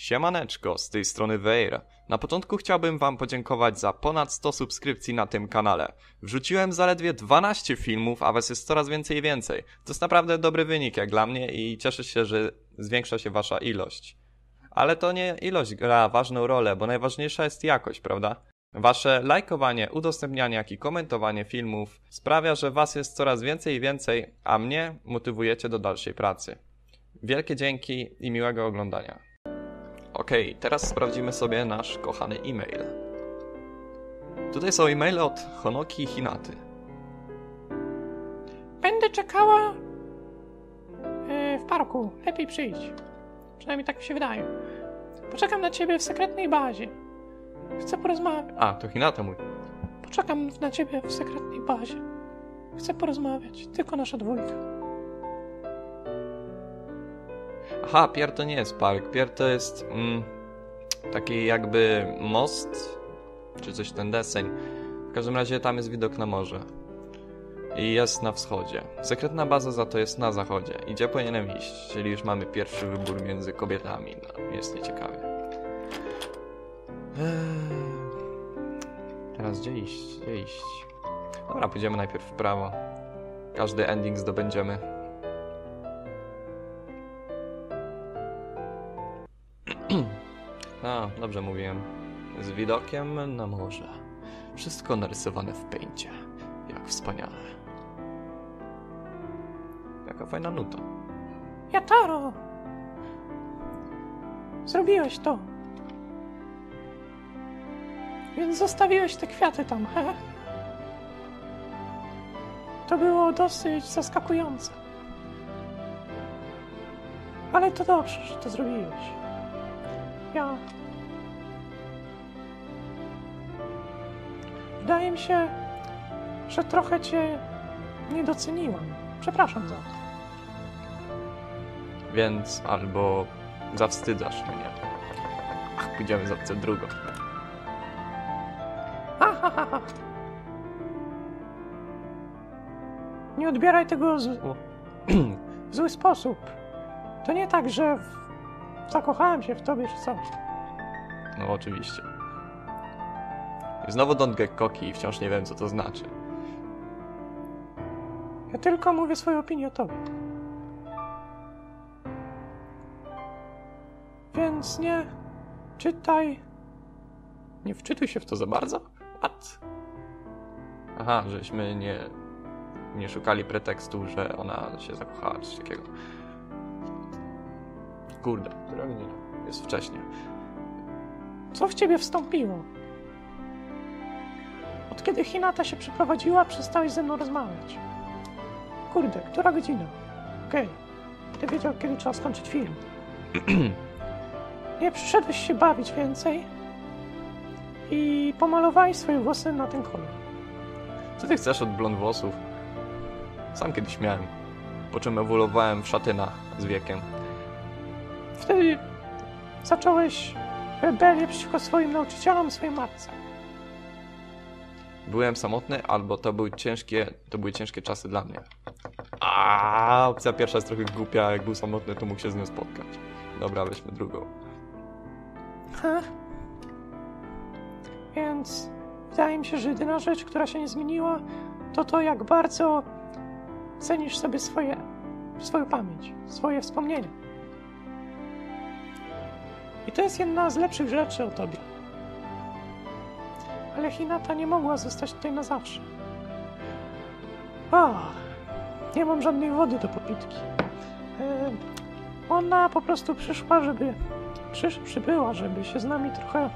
Siemaneczko, z tej strony Weir. Na początku chciałbym wam podziękować za ponad 100 subskrypcji na tym kanale. Wrzuciłem zaledwie 12 filmów, a was jest coraz więcej i więcej. To jest naprawdę dobry wynik jak dla mnie i cieszę się, że zwiększa się wasza ilość. Ale to nie ilość gra ważną rolę, bo najważniejsza jest jakość, prawda? Wasze lajkowanie, udostępnianie, jak i komentowanie filmów sprawia, że was jest coraz więcej i więcej, a mnie motywujecie do dalszej pracy. Wielkie dzięki i miłego oglądania. Okej, teraz sprawdzimy sobie nasz kochany e-mail. Tutaj są e-maile od Honoki i Hinaty. Będę czekała e, w parku. Lepiej przyjdź. Przynajmniej tak mi się wydaje. Poczekam na ciebie w sekretnej bazie. Chcę porozmawiać. A, to Hinata mój. Poczekam na ciebie w sekretnej bazie. Chcę porozmawiać. Tylko nasza dwójka. Aha, Pier to nie jest park. Pier to jest mm, taki jakby most, czy coś ten deseń. W każdym razie tam jest widok na morze. I jest na wschodzie. Sekretna baza za to jest na zachodzie. I gdzie powinienem iść? Czyli już mamy pierwszy wybór między kobietami. No, jest nieciekawie. Eee, Teraz gdzie iść? Gdzie iść? Dobra, pójdziemy najpierw w prawo. Każdy ending zdobędziemy. A, dobrze mówiłem. Z widokiem na morze. Wszystko narysowane w pęcie. Jak wspaniale. Jaka fajna nuta. Jataro! Zrobiłeś to. Więc zostawiłeś te kwiaty tam, he? To było dosyć zaskakujące. Ale to dobrze, że to zrobiłeś. Ja. Wydaje mi się, że trochę cię nie doceniłam. Przepraszam za to. Więc albo zawstydzasz mnie. Ach, pójdziemy za tę drugą. Ha, ha, ha, ha. Nie odbieraj tego z... w zły sposób. To nie tak, że w... zakochałem się w tobie czy coś. No oczywiście. I znowu don't get cocky i wciąż nie wiem co to znaczy. Ja tylko mówię swoją opinię o tobie. Więc nie czytaj. Nie wczytuj się w to za bardzo? What? Aha, żeśmy nie, nie szukali pretekstu, że ona się zakochała, czy takiego. Kurde, godzina? Jest wcześnie. Co w ciebie wstąpiło? Od kiedy Hinata się przeprowadziła, przestałeś ze mną rozmawiać. Kurde, która godzina? Okej. Ty wiedział, kiedy trzeba skończyć film. Nie przyszedłeś się bawić więcej i pomalowałeś swoje włosy na ten kolor. Co ty chcesz od blond włosów? Sam kiedyś miałem. Po czym ewoluowałem w szatyna z wiekiem. Wtedy zacząłeś rebelię przeciwko swoim nauczycielom swojej matce. Byłem samotny, albo to były ciężkie, to były ciężkie czasy dla mnie. A opcja pierwsza jest trochę głupia, jak był samotny, to mógł się z nią spotkać. Dobra, weźmy drugą. Ha? Więc wydaje mi się, że jedyna rzecz, która się nie zmieniła, to to, jak bardzo cenisz sobie swoje, swoją pamięć, swoje wspomnienia. I to jest jedna z lepszych rzeczy o tobie. Ale Hinata nie mogła zostać tutaj na zawsze. O, nie mam żadnej wody do popitki. E, ona po prostu przyszła, żeby przysz, przybyła, żeby się z nami trochę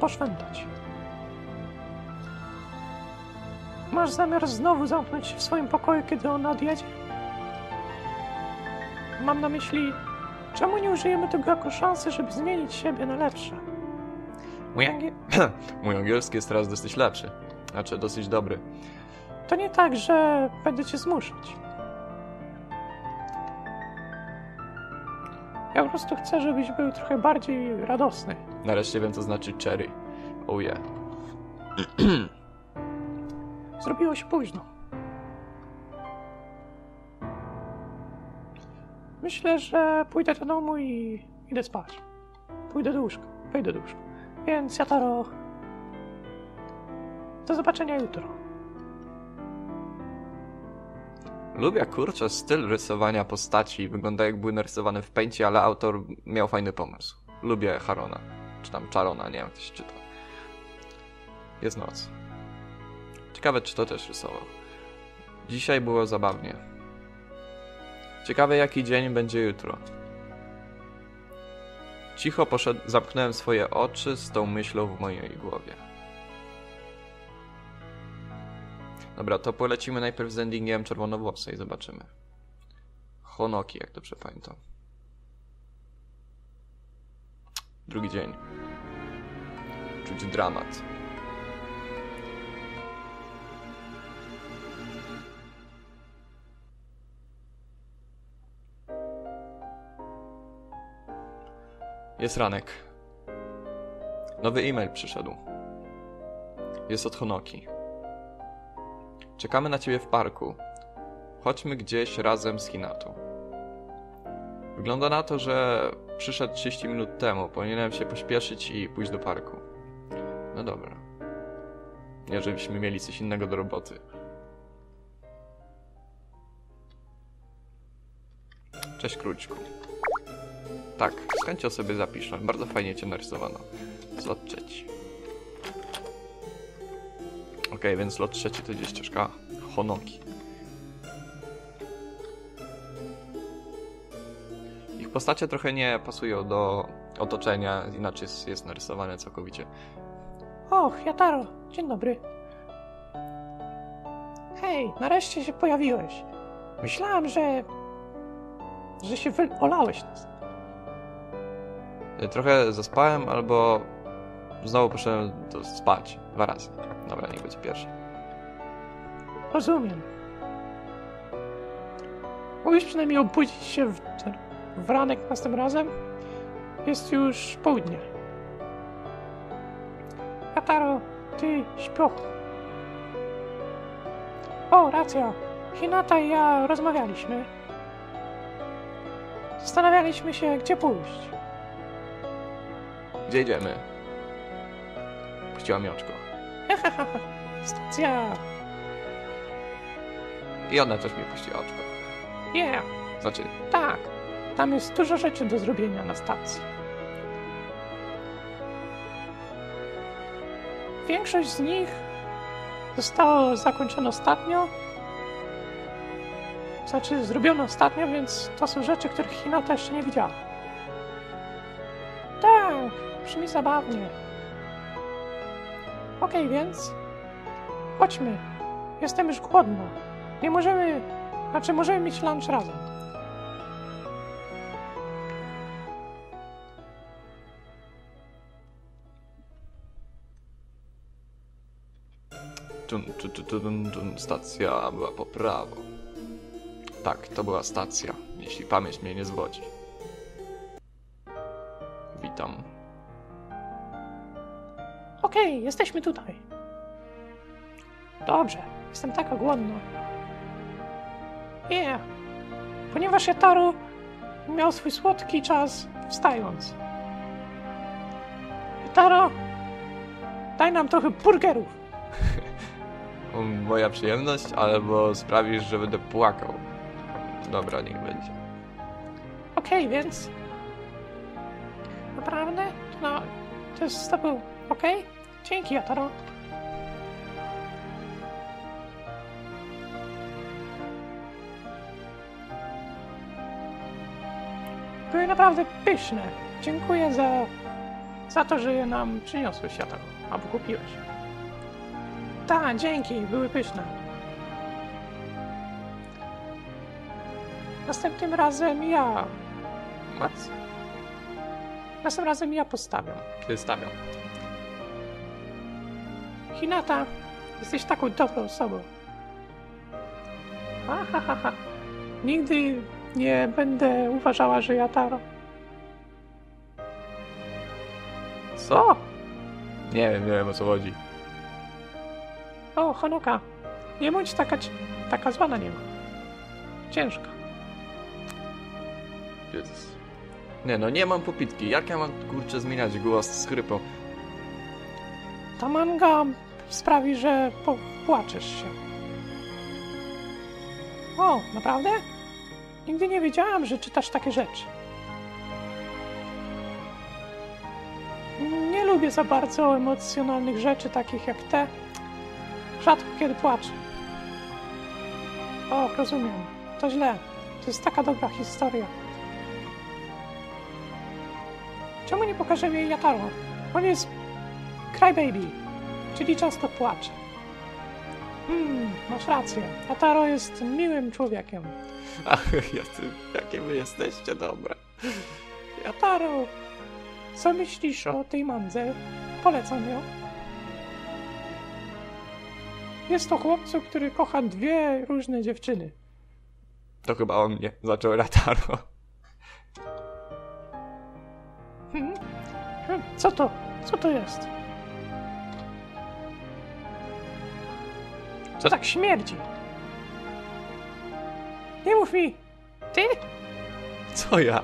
poszwętać. Masz zamiar znowu zamknąć się w swoim pokoju, kiedy ona odjedzie? Mam na myśli, czemu nie użyjemy tego jako szansy, żeby zmienić siebie na lepsze? Mój. Mój angielski jest teraz dosyć lepszy. Znaczy, dosyć dobry. To nie tak, że będę cię zmuszać. Ja po prostu chcę, żebyś był trochę bardziej radosny. Nareszcie wiem, co znaczy cherry. Oh yeah. Zrobiło się późno. Myślę, że pójdę do domu i idę spać. pójdę do łóżka. Wejdę do łóżka. Więc Jataro... Do zobaczenia jutro. Lubię kurczę styl rysowania postaci. Wygląda jak były narysowane w pęcie, ale autor miał fajny pomysł. Lubię Harona. Czy tam Charona, nie wiem jak się czyta. Jest noc. Ciekawe czy to też rysował. Dzisiaj było zabawnie. Ciekawe jaki dzień będzie jutro. Cicho poszedł, zamknąłem swoje oczy z tą myślą w mojej głowie. Dobra, to polecimy najpierw z endingiem czerwonowłosej i zobaczymy. Honoki, jak dobrze pamiętam. Drugi dzień. Czuć dramat. Jest ranek. Nowy e-mail przyszedł. Jest od Honoki. Czekamy na ciebie w parku. Chodźmy gdzieś razem z Hinatą. Wygląda na to, że przyszedł 30 minut temu. Powinienem się pośpieszyć i pójść do parku. No dobra. Nie, żebyśmy mieli coś innego do roboty. Cześć króczku. Tak, z chęcią sobie zapiszę. Bardzo fajnie cię narysowano. Slot trzeci. Okej, więc lot trzeci to gdzieś ścieżka Honoki. Ich postacie trochę nie pasują do otoczenia, inaczej jest, jest narysowane całkowicie. Och, Jataro, dzień dobry. Hej, nareszcie się pojawiłeś. Myślałem, że... że się wyolałeś nas. Trochę zaspałem, albo znowu poszedłem spać. Dwa razy. Dobra, niech będzie pierwszy. Rozumiem. Mógłbyś przynajmniej obudzić się w, w ranek następnym razem? Jest już południe. Kataro, ty śpioch. O, racja. Hinata i ja rozmawialiśmy. Zastanawialiśmy się, gdzie pójść. Gdzie idziemy? Puściła mi oczko. Stacja. I ona też mi puściła oczko. Yeah, Znaczy, tak. Tam jest dużo rzeczy do zrobienia na stacji. Większość z nich zostało zakończone ostatnio. Znaczy, zrobiono ostatnio, więc to są rzeczy, których Hinata jeszcze nie widziała. Brzmi zabawnie. Okej, więc chodźmy. Jestem już głodna. Nie możemy, znaczy możemy mieć lunch razem. Stacja była po prawo. Tak, to była stacja, jeśli pamięć mnie nie zwodzi. Okej, jesteśmy tutaj. Dobrze, jestem taka głodna. Yeah. Ponieważ Jataru miał swój słodki czas wstając. Jataro, daj nam trochę burgerów. Moja przyjemność, albo sprawisz, że będę płakał. Dobra, niech będzie. Okej, więc... Naprawdę? No, to jest z tobą okej? Dzięki, Jataro. Były naprawdę pyszne. Dziękuję za, za to, że je nam przyniosłeś, Jataro. Albo kupiłeś. Tak, dzięki, były pyszne. Następnym razem ja. Mac? Następnym razem ja postawiam. Wystawiam. Hinata, jesteś taką dobrą osobą. Ahahaha. Nigdy nie będę uważała, że ja Taro. Co? Nie wiem, nie wiem o co chodzi. O, Honoka, nie bądź taka, taka zła na niego. Ciężka. Jezus. Nie no, nie mam popitki. Jak ja mam, kurczę, zmieniać głos z chrypą? Ta manga sprawi, że płaczesz się. O, naprawdę? Nigdy nie wiedziałam, że czytasz takie rzeczy. Nie lubię za bardzo emocjonalnych rzeczy, takich jak te. Rzadko kiedy płaczę. O, rozumiem. To źle. To jest taka dobra historia. Czemu nie pokażemy jej Jataro? On jest crybaby, czyli często płacze. Hmm, masz rację. Jataro jest miłym człowiekiem. Ach, jakie wy jesteście dobre. Jataro, co myślisz o tej mandze? Polecam ją. Jest to chłopcu, który kocha dwie różne dziewczyny. To chyba o mnie zaczął Rataro. Hmm? Hmm, Co to? Co to jest? Co tak śmierdzi? Nie mów mi! Ty? Co ja?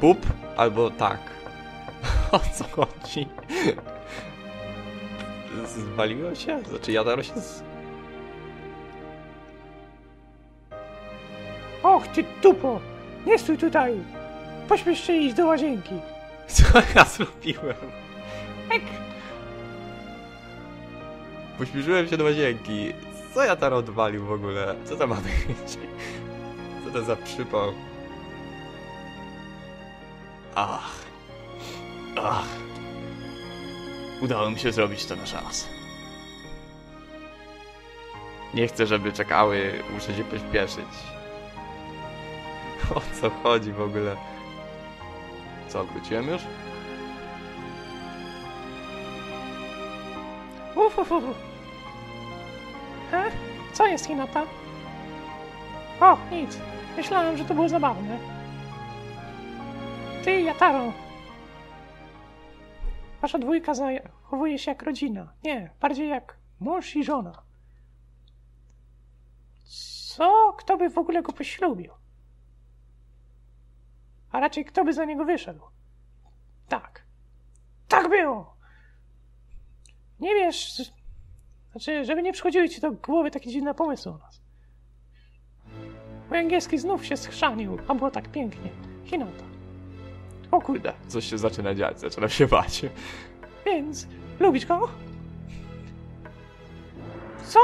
Pup albo tak? O co chodzi? Zwaliło się? Znaczy Jadaro się z... Och, ty dupo! Nie stój tutaj! Pośpiesz się iść do łazienki. Co ja zrobiłem? Ek! Pośpieszyłem się do łazienki. Co ja tam odwalił w ogóle? Co to ma być? Co to za przypał? Ach. Ach. Udało mi się zrobić to na czas. Nie chcę, żeby czekały. Muszę się pośpieszyć. O co chodzi w ogóle? Co, wróciłem już? Uf, uf, uf. He? Co jest, Hinata? O, nic. Myślałem, że to było zabawne. Ty, Jataro. Wasza dwójka zachowuje się jak rodzina. Nie, bardziej jak mąż i żona. Co? Kto by w ogóle go poślubił? A raczej kto by za niego wyszedł? Tak. Tak było! Nie wiesz, znaczy, żeby nie przychodziły ci do głowy takie dziwne pomysły u nas. Mój angielski znów się schrzanił, a było tak pięknie. Hinata. O kurde, Coś się zaczyna dziać, zaczynam się bać. więc lubisz go? Co?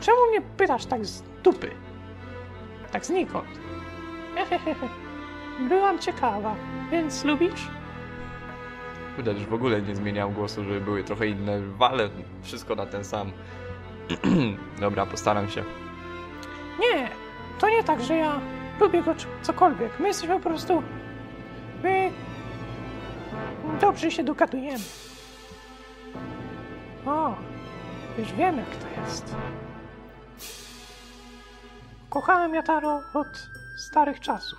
Czemu mnie pytasz tak z dupy? Tak znikąd? Byłam ciekawa, więc lubisz? Kurde, już w ogóle nie zmieniałem głosu, żeby były trochę inne, ale wszystko na ten sam. Dobra, postaram się. Nie, to nie tak, że ja lubię go cokolwiek. My jesteśmy po prostu. My. Dobrze się dogadujemy. O, już wiem jak to jest. Kochałem Jataro od starych czasów.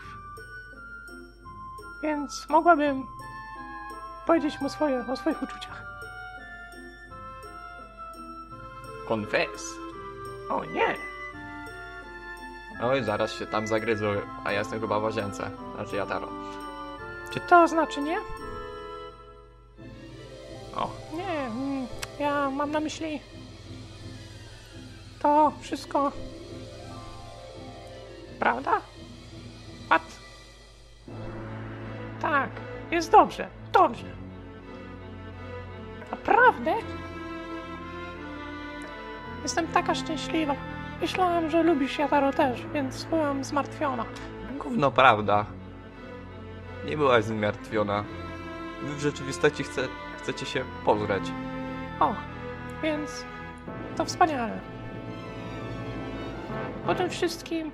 Więc mogłabym powiedzieć mu swoje, o swoich uczuciach. Confess. O nie! Oj, zaraz się tam zagryzą, a ja jestem chyba w łazience. Znaczy ja Taro. Czy to znaczy nie? O, Nie, mm, ja mam na myśli to wszystko. Prawda? Pat? Jest dobrze, dobrze. Naprawdę? Jestem taka szczęśliwa. Myślałam, że lubisz Jataro też, więc byłam zmartwiona. gówno prawda. Nie byłaś zmartwiona. Wy w rzeczywistości chce, chcecie się pozreć. O, więc to wspaniale. Po tym wszystkim,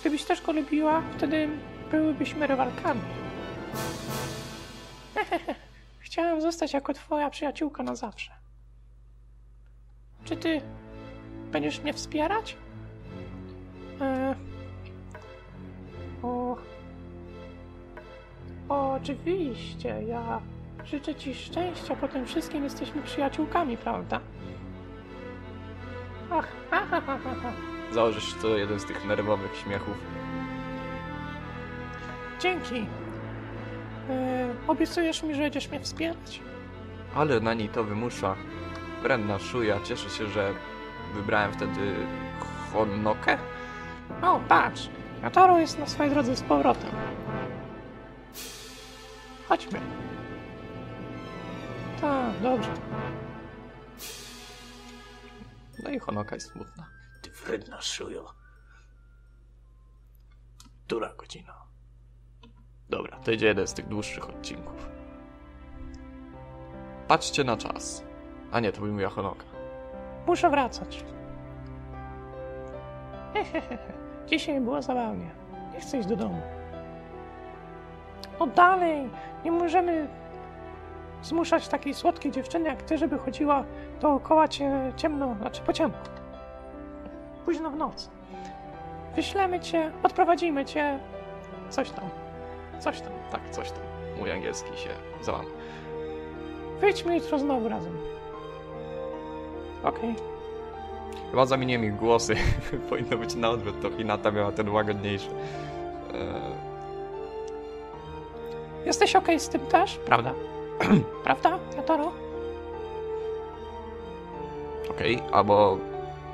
gdybyś też go lubiła, wtedy byłybyśmy rywalkami. Chciałam zostać jako twoja przyjaciółka na zawsze. Czy ty będziesz mnie wspierać? E... O... Oczywiście, ja życzę ci szczęścia, po tym wszystkim jesteśmy przyjaciółkami, prawda? Ach, ha, ha, ha, ha. Założysz to jeden z tych nerwowych śmiechów. dzięki. E, obiecujesz mi, że będziesz mnie wspierać? Ale na niej to wymusza. Brenna szuja, cieszę się, że wybrałem wtedy Honokę. O, patrz. Jotaro jest na swojej drodze z powrotem. Chodźmy. Tak, dobrze. No i Honoka jest smutna. Ty wredna szujo. Która godzina? Dobra, to idzie jeden z tych dłuższych odcinków. Patrzcie na czas. A nie, to był moja Honoka. Muszę wracać. Hehehe. Dzisiaj było zabawnie. Nie chcę iść do domu. No dalej! Nie możemy zmuszać takiej słodkiej dziewczyny jak ty, żeby chodziła dookoła cię ciemno, znaczy po ciemku. Późno w nocy. Wyślemy cię, odprowadzimy cię. Coś tam. Coś tam. Tak, coś tam. Mój angielski się załamał. Wyjdźmy jutro znowu razem. Okej. Chyba zamieniłem ich głosy. Powinno być na odwrót, to Hinata miała ten łagodniejszy. Eee, Jesteś okej z tym też? Prawda? Prawda, Jotaro? Okej, albo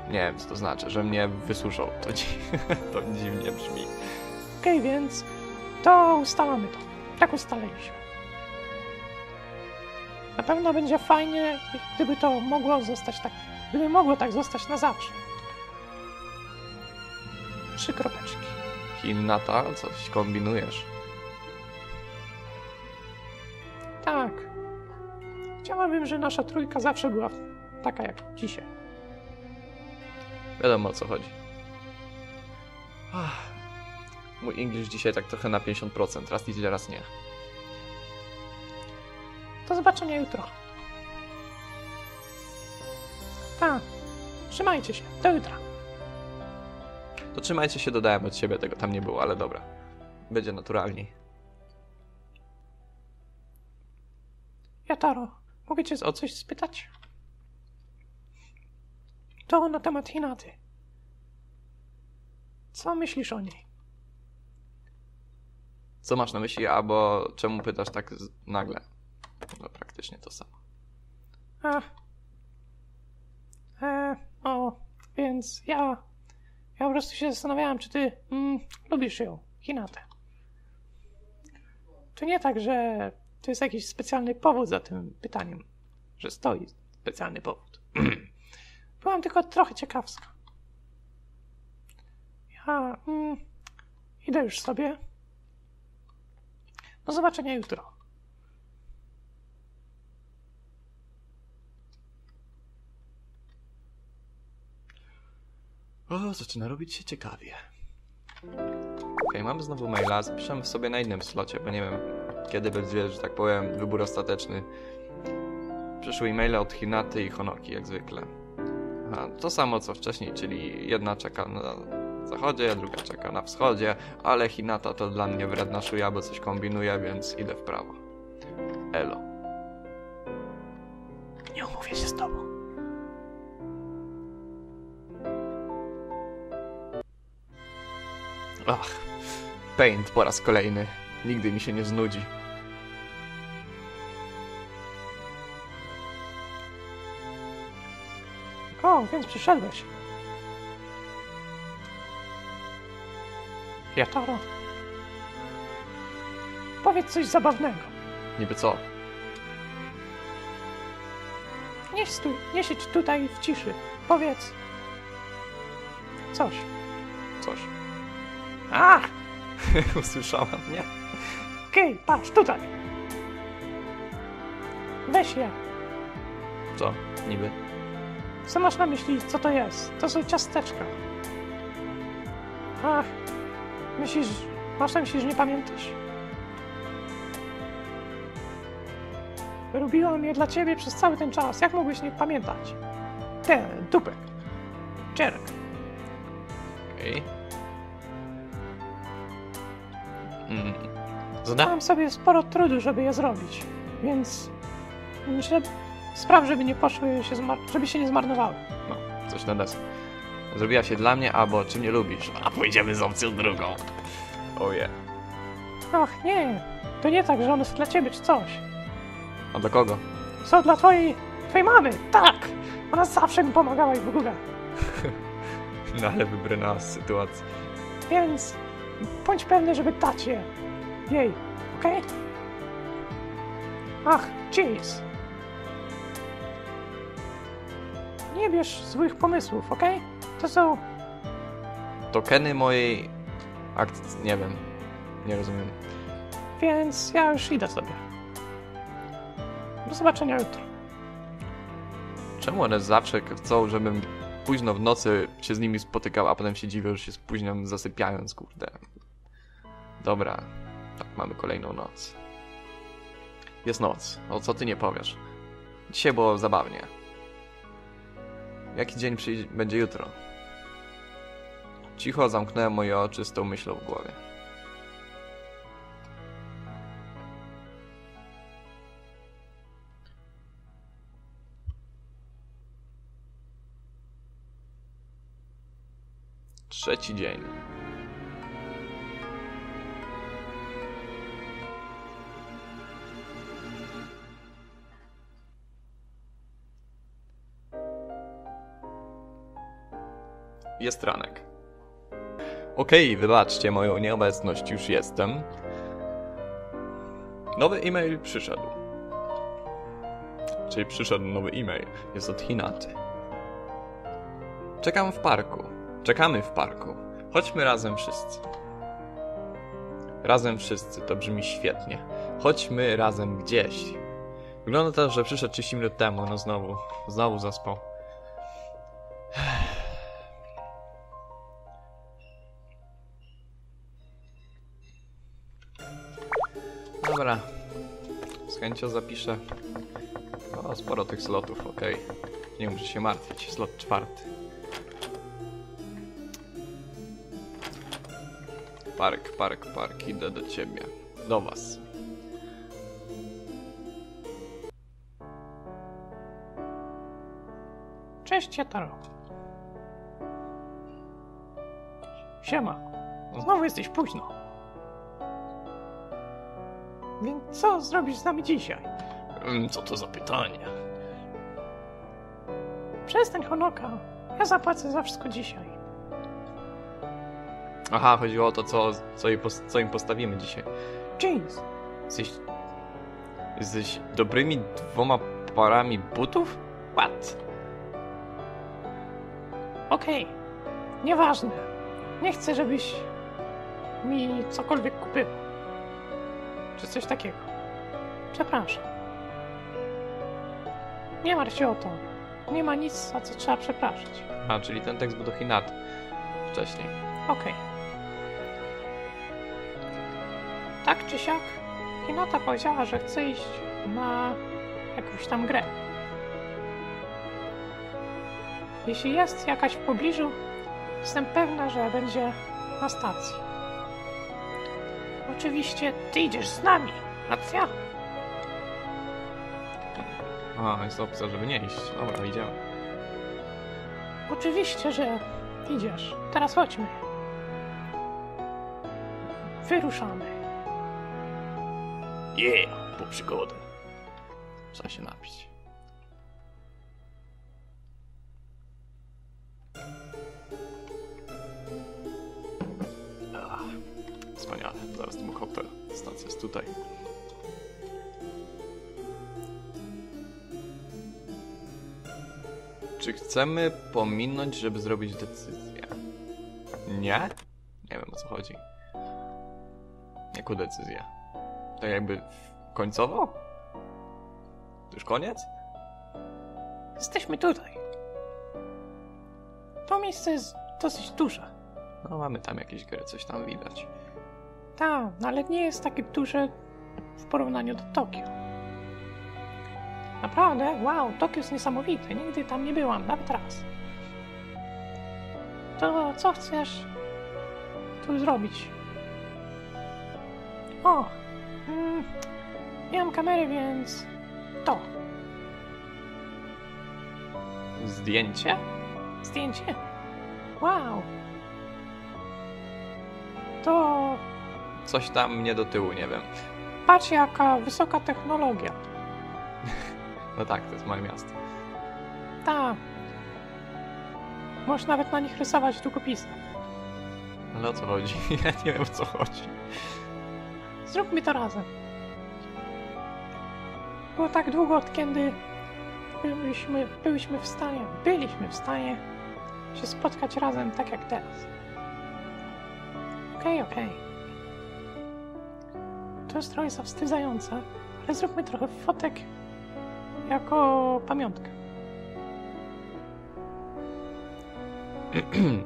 nie wiem co to znaczy, że mnie wysłuszał. To, dzi to dziwnie brzmi. Okej, więc to ustalamy to. Tak ustaliliśmy. Na pewno będzie fajnie, gdyby to mogło zostać tak, gdyby mogło tak zostać na zawsze. Trzy kropeczki. Hinata, coś kombinujesz. Tak. Chciałabym, że nasza trójka zawsze była taka jak dzisiaj. Wiadomo o co chodzi. Ach, mój English dzisiaj tak trochę na 50%, raz idzie, raz nie. Do zobaczenia jutro. Tak. Trzymajcie się. Do jutra. To trzymajcie się, dodałem od siebie, tego tam nie było, ale dobra. Będzie naturalniej. Jataro, mogę cię o coś spytać? To na temat Hinaty. Co myślisz o niej? Co masz na myśli, albo czemu pytasz tak nagle? No, praktycznie to samo. A. E, o, więc ja. Ja po prostu się zastanawiałem, czy ty mm, lubisz ją, Hinatę. To nie tak, że to jest jakiś specjalny powód za tym pytaniem, że stoi specjalny powód. Byłam tylko trochę ciekawska. Ja mm, idę już sobie. Do zobaczenia jutro. O, zaczyna robić się ciekawie. Okej, mamy znowu maila. Zapiszemy sobie na innym slocie, bo nie wiem, kiedy będzie, że tak powiem, wybór ostateczny. Przyszły e-maile od Hinaty i Honoki, jak zwykle. To samo co wcześniej, czyli jedna czeka na zachodzie, druga czeka na wschodzie, ale Hinata to dla mnie wredna szuja, bo coś kombinuje, więc idę w prawo. Elo. Nie umówię się z tobą. Ach, Paint po raz kolejny. Nigdy mi się nie znudzi. O, więc przyszedłeś. Jataro. Powiedz coś zabawnego. Niby co? Nie stój, nie siedź tutaj w ciszy. Powiedz. Coś. Coś. A! Usłyszała mnie? Okej, patrz, tutaj. Weź je. Co? Niby? Co masz na myśli, co to jest? To są ciasteczka. Ach, myślisz, masz na myśli, że nie pamiętasz? Robiłam je dla ciebie przez cały ten czas. Jak mogłeś nie pamiętać? Te, dupek. Czerek. Okej. Mm. Zadałam sobie sporo trudu, żeby je zrobić, więc myślę, spraw, żeby nie poszły się, żeby się nie zmarnowały. No, coś na deser. Zrobiła się dla mnie, albo czy mnie lubisz? A pójdziemy z opcją drugą. Oje. Ach, nie. To nie tak, że one są dla ciebie czy coś. A dla kogo? Są dla twojej... twojej mamy. Tak! Ona zawsze mi pomagała i w ogóle. No ale wybrnęła z sytuacji. Więc bądź pewny, żeby dać je jej, okej? Ach, jeez. Nie bierz złych pomysłów, okej? To są... Tokeny mojej akcji. Nie wiem. Nie rozumiem. Więc ja już idę sobie. Do zobaczenia jutro. Czemu one zawsze chcą, żebym późno w nocy się z nimi spotykał, a potem się dziwią, że się spóźniam zasypiając, kurde. Dobra, tak, mamy kolejną noc. Jest noc, o co ty nie powiesz? Dzisiaj było zabawnie. Jaki dzień będzie jutro? Cicho zamknąłem moje oczy z tą myślą w głowie. Trzeci dzień. Jest ranek. Okej, wybaczcie moją nieobecność, już jestem. Nowy e-mail przyszedł. Czyli przyszedł nowy e-mail. Jest od Hinaty. Czekam w parku. Czekamy w parku. Chodźmy razem wszyscy. Razem wszyscy, to brzmi świetnie. Chodźmy razem gdzieś. Wygląda to, że przyszedł 30 minut temu, no znowu. Znowu zaspał. Chęcią zapiszę. O, sporo tych slotów, okej. Nie muszę się martwić. Slot czwarty. Park, park, park. Idę do ciebie. Do was. Cześć, Jataro. Siema. Znowu jesteś późno. Więc co zrobisz z nami dzisiaj? Mm, Co to za pytanie? Przestań, Honoka. Ja zapłacę za wszystko dzisiaj. Aha, chodziło o to, co, co, jej pos- co im postawimy dzisiaj. Jeez. Jesteś... Jesteś dobrymi dwoma parami butów? What? Okej. Nieważne. Nie chcę, żebyś mi cokolwiek kupił. Czy coś takiego. Przepraszam. Nie martw się o to. Nie ma nic, za co trzeba przepraszać. A, czyli ten tekst był do Hinat wcześniej. Okej. Tak czy siak, Hinata powiedziała, że chce iść na jakąś tam grę. Jeśli jest jakaś w pobliżu, jestem pewna, że będzie na stacji. Oczywiście ty idziesz z nami, racja? A, jest opcja, żeby nie iść. Dobra, idziemy. Oczywiście, że idziesz. Teraz chodźmy. Wyruszamy. Yeah, po przygodę. Trzeba się napić. Tutaj. Czy chcemy pominąć, żeby zrobić decyzję? Nie? Nie wiem o co chodzi. Jaką decyzję? Tak jakby końcowo? To już koniec? Jesteśmy tutaj. To miejsce jest dosyć duże. No mamy tam jakieś gry, coś tam widać. Tak, no ale nie jest takie duże w porównaniu do Tokio. Naprawdę, wow, Tokio jest niesamowite. Nigdy tam nie byłam, nawet raz. To co chcesz tu zrobić? O, mm, nie mam kamery, więc to, Zdjęcie? zdjęcie. Wow. To coś tam mnie do tyłu, nie wiem. Patrz, jaka wysoka technologia. No tak, to jest moje miasto. Tak. Możesz nawet na nich rysować długopisy. Ale o co chodzi? Ja nie wiem o co chodzi. Zróbmy to razem. Było tak długo, od kiedy byliśmy, byliśmy w stanie, byliśmy w stanie się spotkać razem tak jak teraz. Okej, okej. To jest trochę zawstydzające, ale zróbmy trochę fotek jako pamiątkę.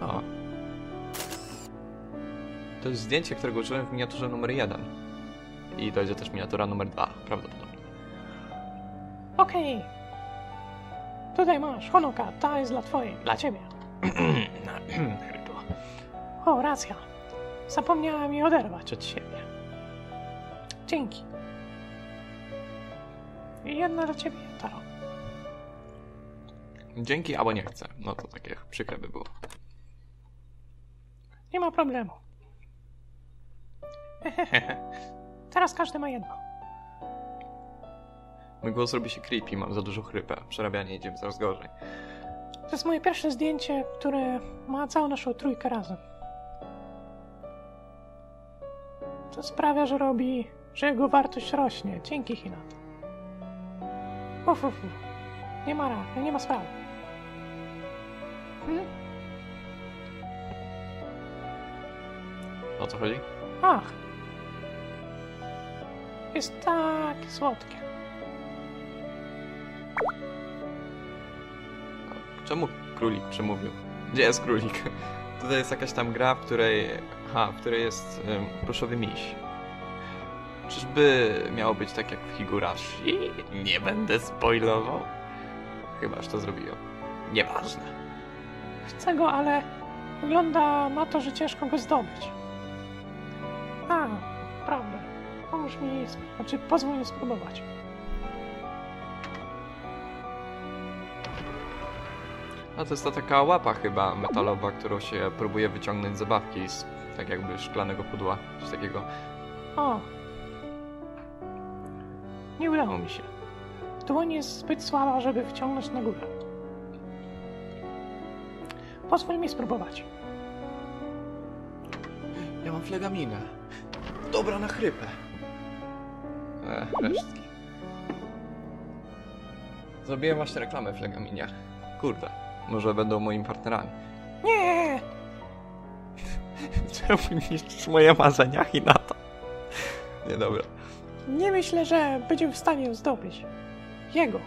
O. To jest zdjęcie, którego użyłem w miniaturze numer 1. I dojdzie też miniatura numer 2, prawdopodobnie. Okej. Tutaj masz, Honoka, ta jest dla twojej, dla ciebie. O, racja. Zapomniałem jej oderwać od siebie. Dzięki. I jedna dla ciebie, Taro. Dzięki, albo nie chcę. No to takie przykre by było. Nie ma problemu. Teraz każdy ma jedno. Mój głos robi się creepy, mam za dużo chrypę. Przerabianie idzie coraz gorzej. To jest moje pierwsze zdjęcie, które ma całą naszą trójkę razem. To sprawia, że robi, że jego wartość rośnie. Dzięki, Hinata. Uf, uf, uf. Nie ma ra, nie ma sprawy. Hmm? O co chodzi? Ach. Jest takie słodkie. Czemu królik przemówił? Gdzie jest królik? Tutaj jest jakaś tam gra, w której... Aha, w której jest um, pluszowy miś. Czyżby miało być tak jak w Higurashi? Nie będę spoilował. Chybaż to zrobiłem. Nieważne. Chcę go, ale wygląda na to, że ciężko go zdobyć. A, prawda. Pomóż mi, znaczy pozwól mi spróbować. A to jest ta taka łapa chyba metalowa, którą się próbuje wyciągnąć z zabawki z tak jakby szklanego pudła, coś takiego. O. Nie udało mi się. Dłoń jest zbyt słaba, żeby wyciągnąć na górę. Pozwól mi spróbować. Ja mam flegaminę. Dobra na chrypę. E, resztki. Zrobiłem właśnie reklamę flegaminia. Kurde, może będą moimi partnerami. Nie! Czemu niszczysz moje marzenia, Hinata? Nie, dobra. Nie myślę, że będziemy w stanie ją zdobyć. Jego.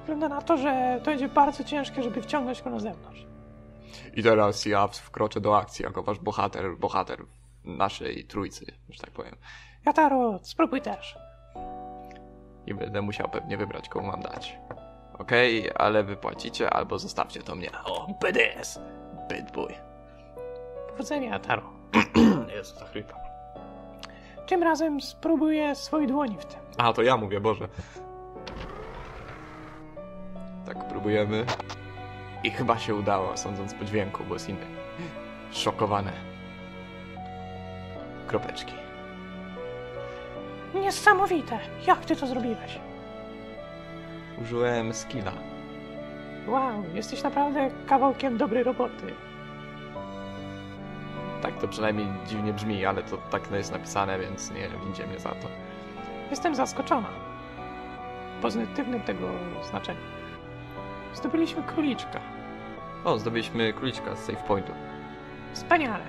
Wygląda na to, że to będzie bardzo ciężkie, żeby wciągnąć go na zewnątrz. I teraz ja wkroczę do akcji jako wasz bohater, bohater naszej trójcy, że tak powiem. Jataro, spróbuj też. I będę musiał pewnie wybrać, komu mam dać. Okej, ale wy płacicie, albo zostawcie to mnie. O, BDS! Bad boy. Powodzenia, Jataro. Jest ta chrypa. Tym razem spróbuję swojej dłoni w tym. A, to ja mówię, Boże. Tak, próbujemy. I chyba się udało, sądząc po dźwięku, bo jest inny. Szokowane. Kropeczki. Niesamowite! Jak ty to zrobiłeś? Użyłem skilla. Wow, jesteś naprawdę kawałkiem dobrej roboty. Tak to przynajmniej dziwnie brzmi, ale to tak jest napisane, więc nie wincie mnie za to. Jestem zaskoczona. Pozytywnym tego znaczeniu. Zdobyliśmy króliczka. O, zdobyliśmy króliczka z save pointu. Wspaniale.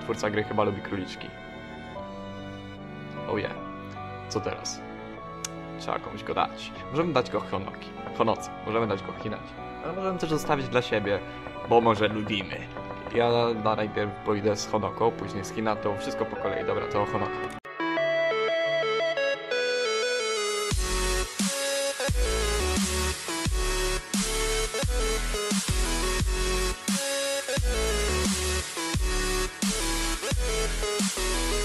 Twórca gry chyba lubi króliczki. Oh yeah. Co teraz? Trzeba komuś go dać. Możemy dać go Honoki. Honoce. Możemy dać go Hinaci. Ale możemy też zostawić dla siebie, bo może lubimy. Ja na najpierw pójdę z Honoką, później z Hinatą. Wszystko po kolei. Dobra, to Honoka.